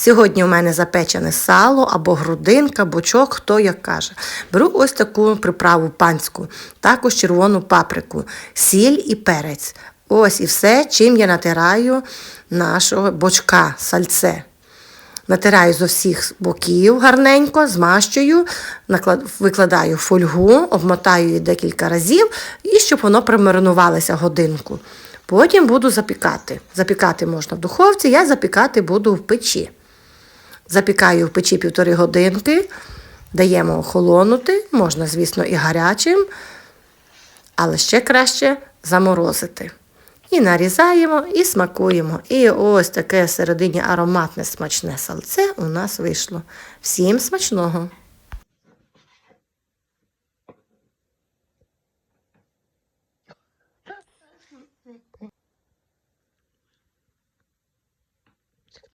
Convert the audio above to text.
Сьогодні у мене запечене сало або грудинка, бочок, хто як каже. Беру ось таку приправу панську, також червону паприку, сіль і перець. Ось і все, чим я натираю нашого бочка, сальце. Натираю з усіх боків гарненько, змащую, викладаю фольгу, обмотаю її декілька разів, і щоб воно примаринувалося годинку. Потім буду запікати. Запікати можна в духовці, я запікати буду в печі. Запікаю в печі півтори годинки, даємо охолонути, можна, звісно, і гарячим, але ще краще заморозити. І нарізаємо, і смакуємо. І ось таке середині ароматне смачне сальце у нас вийшло. Всім смачного!